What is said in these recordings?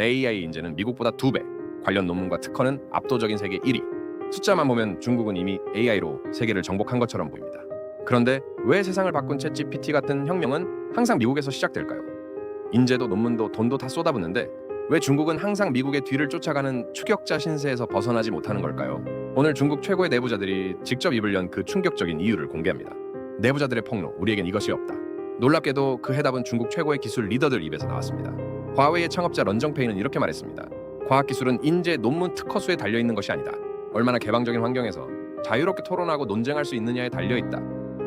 AI 인재는 미국보다 2배, 관련 논문과 특허는 압도적인 세계 1위. 숫자만 보면 중국은 이미 AI로 세계를 정복한 것처럼 보입니다. 그런데 왜 세상을 바꾼 챗GPT 같은 혁명은 항상 미국에서 시작될까요? 인재도 논문도 돈도 다 쏟아붓는데 왜 중국은 항상 미국의 뒤를 쫓아가는 추격자 신세에서 벗어나지 못하는 걸까요? 오늘 중국 최고의 내부자들이 직접 입을 연 그 충격적인 이유를 공개합니다. 내부자들의 폭로, 우리에겐 이것이 없다. 놀랍게도 그 해답은 중국 최고의 기술 리더들 입에서 나왔습니다. 화웨이의 창업자 런정페이는 이렇게 말했습니다. 과학기술은 인재 논문 특허 수에 달려 있는 것이 아니다. 얼마나 개방적인 환경에서 자유롭게 토론하고 논쟁할 수 있느냐에 달려 있다.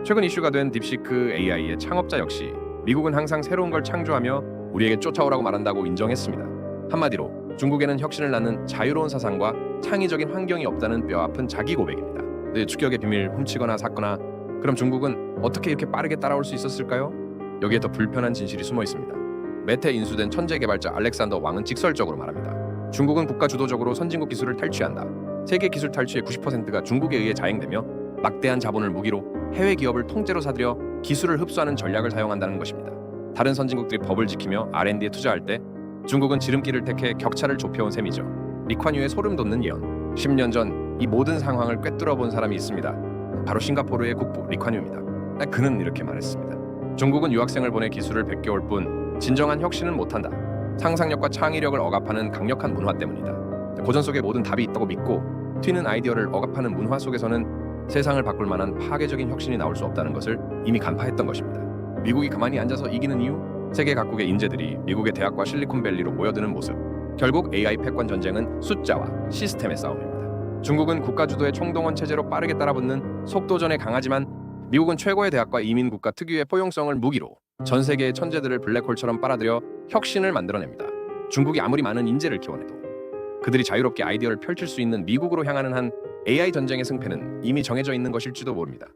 최근 이슈가 된 딥시크 AI의 창업자 역시 미국은 항상 새로운 걸 창조하며 우리에게 쫓아오라고 말한다고 인정했습니다. 한마디로 중국에는 혁신을 낳는 자유로운 사상과 창의적인 환경이 없다는 뼈아픈 자기 고백입니다. 네, 추격의 비밀 훔치거나 샀거나 그럼 중국은 어떻게 이렇게 빠르게 따라올 수 있었을까요? 여기에 더 불편한 진실이 숨어 있습니다. 메테 인수된 천재 개발자 알렉산더 왕은 직설적으로 말합니다. 중국은 국가 주도적으로 선진국 기술을 탈취한다. 세계 기술 탈취의 90%가 중국에 의해 자행되며 막대한 자본을 무기로 해외 기업을 통째로 사들여 기술을 흡수하는 전략을 사용한다는 것입니다. 다른 선진국들이 법을 지키며 R&D에 투자할 때 중국은 지름길을 택해 격차를 좁혀온 셈이죠. 리콴유의 소름 돋는 예언. 10년 전 이 모든 상황을 꿰뚫어 본 사람이 있습니다. 바로 싱가포르의 국부 리콴유입니다. 그는 이렇게 말했습니다. 중국은 유학생을 보내 기술을 베껴올 뿐 진정한 혁신은 못한다. 상상력과 창의력을 억압하는 강력한 문화 때문이다. 고전 속에 모든 답이 있다고 믿고 튀는 아이디어를 억압하는 문화 속에서는 세상을 바꿀 만한 파괴적인 혁신이 나올 수 없다는 것을 이미 간파했던 것입니다. 미국이 가만히 앉아서 이기는 이유? 세계 각국의 인재들이 미국의 대학과 실리콘밸리로 모여드는 모습. 결국 AI 패권 전쟁은 숫자와 시스템의 싸움입니다. 중국은 국가 주도의 총동원 체제로 빠르게 따라붙는 속도전에 강하지만 미국은 최고의 대학과 이민 국가 특유의 포용성을 무기로 전 세계의 천재들을 블랙홀처럼 빨아들여 혁신을 만들어냅니다. 중국이 아무리 많은 인재를 키워내도 그들이 자유롭게 아이디어를 펼칠 수 있는 미국으로 향하는 한 AI 전쟁의 승패는 이미 정해져 있는 것일지도 모릅니다.